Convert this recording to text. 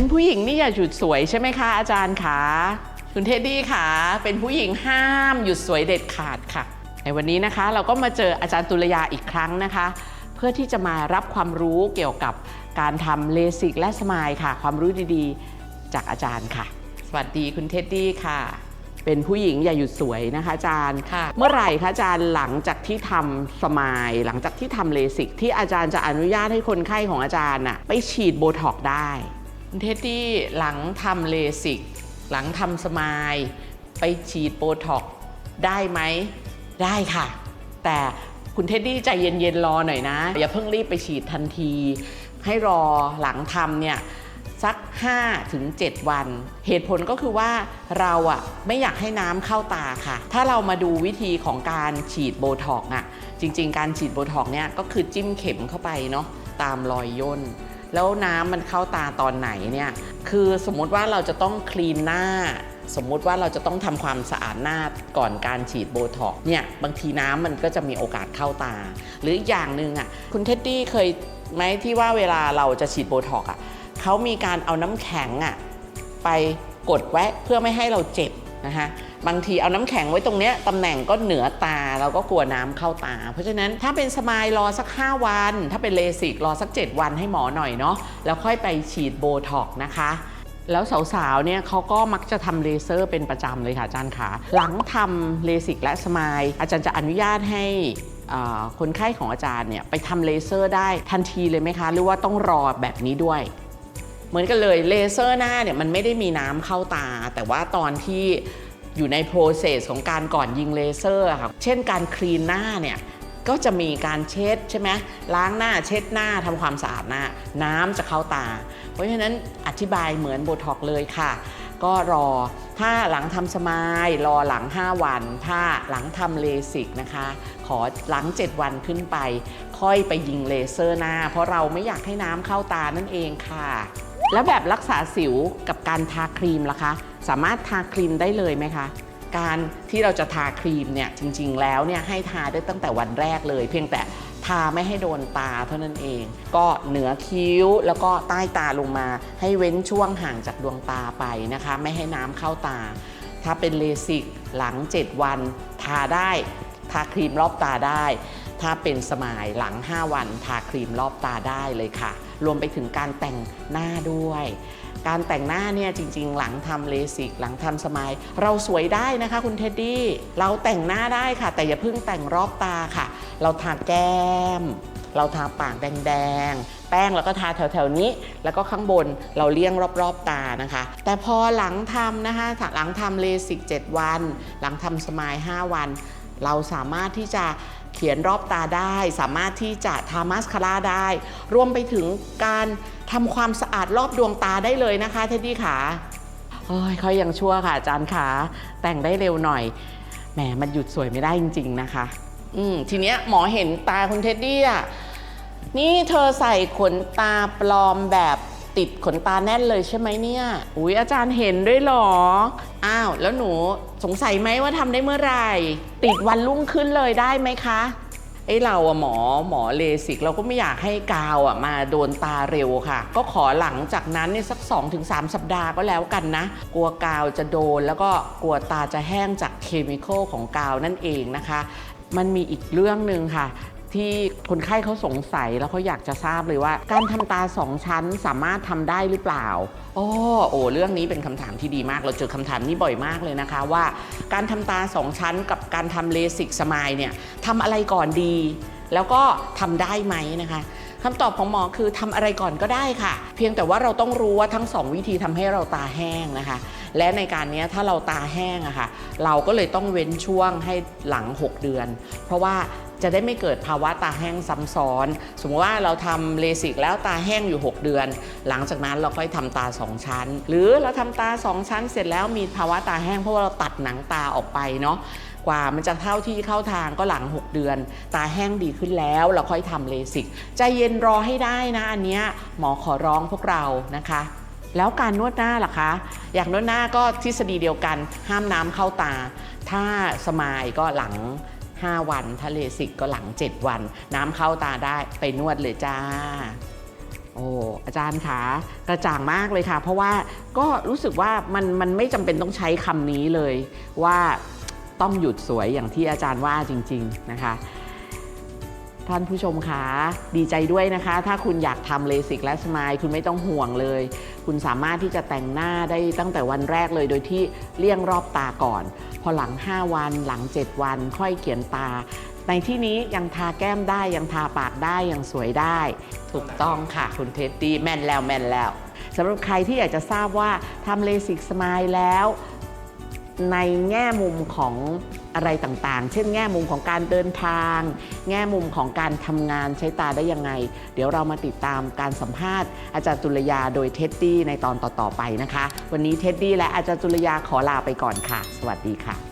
เป็นผู้หญิงนี่อย่าหยุดสวยใช่ไหมคะอาจารย์คะคุณเท็ดดี้ค่ะ เป็นผู้หญิงห้ามหยุดสวยเด็ดขาดค่ะ ในวันนี้นะคะ เราก็มาเจออาจารย์ตุลยาอีกครั้งนะคะ เพื่อที่จะมารับความรู้เกี่ยวกับการทำเลสิกและสมายค่ะ ความรู้ดีๆ จากอาจารย์ค่ะ สวัสดีคุณเท็ดดี้ค่ะ เป็นผู้หญิงอย่าหยุดสวยนะคะอาจารย์ค่ะ เมื่อไหร่คะอาจารย์หลังจากที่ทำสมายหลังจากที่ทำเลสิกที่อาจารย์จะอนุญาตให้คนไข้ของอาจารย์น่ะไปฉีดโบท็อกซ์ได้คุณ เท็ดดี้หลังทำเลสิก หลังทำสมายไปฉีดโบท็อกได้ไหม ได้ค่ะ แต่คุณเท็ดดี้ใจเย็นๆรอหน่อยนะ อย่าเพิ่งรีบไปฉีดทันที ให้รอหลังทำเนี่ยสัก 5 ถึง 7 วัน เหตุผลก็คือว่าเราอะไม่อยากให้น้ำเข้าตาค่ะ ถ้าเรามาดูวิธีของการฉีดโบท็อกอะจริง ๆ การฉีดโบท็อกเนี่ยก็คือจิ้มเข็มเข้าไปเนาะตามรอยย่น แล้วน้ำมันเข้าตาตอนไหนเนี่ยคือสมมุติว่าเราจะต้องคลีนหน้า สมมุติว่าเราจะต้องทำความสะอาดหน้าก่อนการฉีดโบท็อกเนี่ยบางทีน้ำมันก็จะมีโอกาสเข้าตา หรืออีกอย่างหนึ่งอะคุณเท็ดดี้เคยไหมที่ว่าเวลาเราจะฉีดโบท็อกอะเขามีการเอาน้ำแข็งอะไปกดไว้เพื่อไม่ให้เราเจ็บ นะคะบางทีเอาน้ำแข็งไว้ตรงเนี้ยตำแหน่งก็เหนือตาเราก็กลัวน้ำเข้าตา เพราะฉะนั้นถ้าเป็นสมายรอสัก 5 วัน ถ้าเป็นเลสิกรอสัก 7 วันให้หมอหน่อยเนาะแล้วค่อยไปฉีดโบท็อกนะคะแล้วสาวๆ เนี่ยเขาก็มักจะทำเลเซอร์เป็นประจำเลยค่ะอาจารย์ขาหลังทำเลสิกและสมายอาจารย์จะอนุญาตให้คนไข้ของอาจารย์เนี่ยไปทำเลเซอร์ได้ทันทีเลยไหมคะ หรือว่าต้องรอแบบนี้ด้วย เหมือนกันเลยเลเซอร์หน้าเนี่ยมันไม่ได้มีน้ำเข้าตา แต่ว่าตอนที่อยู่ในโปรเซสของการก่อนยิงเลเซอร์ค่ะเช่นการคลีนหน้าเนี่ยก็จะมีการเช็ดใช่ไหมล้างหน้าเช็ดหน้าทำความสะอาดหน้า น้ำจะเข้าตา เพราะฉะนั้นอธิบายเหมือนโบท็อกเลยค่ะ ก็รอถ้าหลังทำสมายรอหลัง 5 วัน ถ้าหลังทำเลสิกนะคะ ขอหลัง 7 วันขึ้นไป ค่อยไปยิงเลเซอร์หน้า เพราะเราไม่อยากให้น้ำเข้าตานั่นเองค่ะ แล้วแบบรักษาสิวกับการทาครีมล่ะคะ สามารถทาครีมได้เลยไหมคะการที่เราจะทาครีมเนี่ยจริง ๆ แล้วเนี่ยให้ทาได้ตั้งแต่วันแรกเลย เพียงแต่ทาไม่ให้โดนตาเท่านั้นเอง ก็เหนือคิ้วแล้วก็ใต้ตาลงมา ให้เว้นช่วงห่างจากดวงตาไปนะคะ ไม่ให้น้ำเข้าตา ถ้าเป็นเลสิกหลัง 7 วัน ทาได้ทาครีมรอบตาได้ ถ้าเป็นสมายหลัง 5 วัน ทาครีมรอบตาได้เลยค่ะ รวมไปถึงการแต่งหน้าด้วย การแต่งหน้าเนี่ยจริง ๆ หลังทำเลสิกหลังทำสมายเราสวยได้นะคะคุณเท็ดดี้เราแต่งหน้าได้ค่ะ แต่อย่าเพิ่งแต่งรอบตาค่ะ เราทาแก้ม เราทาปากแดงๆแป้งแล้วก็ทาแถวๆนี้ แล้วก็ข้างบนเราเลี่ยงรอบๆตานะคะ แต่พอหลังทำนะคะหลังทำเลสิก 7 วัน หลังทำสมาย 5 วัน เราสามารถที่จะ เขียนรอบตาได้ สามารถที่จะทามาสคาร่าได้ รวมไปถึงการทำความสะอาดรอบดวงตาได้เลยนะคะเท็ดดี้ขาโอ้ยเขายังชั่วค่ะอาจารย์ขาแต่งได้เร็วหน่อยแหมมันหยุดสวยไม่ได้จริง ๆ นะคะ อืมทีเนี้ยหมอเห็นตาคุณเท็ดดี้อะนี่เธอใส่ขนตาปลอมแบบ ติดขนตาแน่นเลยใช่ไหมเนี่ยอุ๊ยอาจารย์เห็นด้วยหรอ อ้าว แล้วหนูสงสัยไหมว่าทำได้เมื่อไหร่ ติดวันรุ่งขึ้นเลยได้ไหมคะไอเราอะหมอหมอเลสิก เราก็ไม่อยากให้กาวอะมาโดนตาเร็วค่ะ ก็ขอหลังจากนั้นเนี่ยสัก 2-3 สัปดาห์ก็แล้วกันนะ กลัวกาวจะโดนแล้วก็กลัวตาจะแห้งจากเคมีคอลของกาวนั่นเองนะคะ มันมีอีกเรื่องหนึ่งค่ะ ที่คนไข้เขาสงสัยแล้วเขาอยากจะทราบเลยว่า การทำตาสองชั้นสามารถทำได้หรือเปล่าโอ้โอ้เรื่องนี้เป็นคำถามที่ดีมาก เราเจอคำถามนี้บ่อยมากเลยนะคะว่า การทำตาสองชั้นกับการทำเลสิกสมายเนี่ยทำอะไรก่อนดี แล้วก็ทำได้ไหมนะคะคำตอบของหมอคือทำอะไรก่อนก็ได้ค่ะ เพียงแต่ว่าเราต้องรู้ว่าทั้งสองวิธีทำให้เราตาแห้งนะคะ และในการนี้ถ้าเราตาแห้งอะค่ะ เราก็เลยต้องเว้นช่วงให้หลัง 6 เดือน เพราะว่า จะได้ไม่เกิดภาวะตาแห้งซ้ำซ้อน สมมติว่าเราทำเลสิกแล้วตาแห้งอยู่ 6 เดือน หลังจากนั้นเราค่อยทำตา 2 ชั้น หรือเราทำตา 2 ชั้น เสร็จแล้วมีภาวะตาแห้งเพราะว่าเราตัดหนังตาออกไปเนาะกว่ามันจะเท่าที่เข้าทางก็หลัง 6 เดือน ตาแห้งดีขึ้นแล้วเราค่อยทำเลสิกใจเย็นรอให้ได้นะอันเนี้ยหมอขอร้องพวกเรานะคะ แล้วการนวดหน้าล่ะคะ อยากนวดหน้าก็ทฤษฎีเดียวกัน ห้ามน้ำเข้าตา ถ้าสมายก็หลัง 5 วันถ้าเลสิกก็หลัง 7 วัน น้ำเข้าตาได้ไปนวดเลยจ้าโอ้อาจารย์คะกระจ่างมากเลยค่ะ เพราะว่าก็รู้สึกว่ามันมันไม่จำเป็นต้องใช้คำนี้เลยว่าต้องหยุดสวยอย่างที่อาจารย์ว่าจริง ๆ นะคะ ท่านผู้ชมคะดีใจด้วยนะคะ ถ้าคุณอยากทำเลสิกและสมายคุณไม่ต้องห่วงเลย คุณสามารถที่จะแต่งหน้าได้ตั้งแต่วันแรกเลยโดยที่เลี่ยงรอบตาก่อน พอหลัง 5 วันหลัง 7 วัน ค่อยเขียนตา ในที่นี้ยังทาแก้มได้ยังทาปากได้ยังสวยได้ ถูกต้องค่ะคุณเท็ดดี้แม่นแล้วแม่นแล้วสำหรับใครที่อยากจะทราบว่าทำเลสิกสมายแล้ว ในแง่มุมของอะไรต่างๆ เช่นแง่มุมของการเดินทาง แง่มุมของการทำงานใช้ตาได้ยังไง เดี๋ยวเรามาติดตามการสัมภาษณ์อาจารย์จุลยาโดยเท็ดดี้ในตอนต่อๆไปนะคะ วันนี้เท็ดดี้และอาจารย์จุลยาขอลาไปก่อนค่ะ สวัสดีค่ะ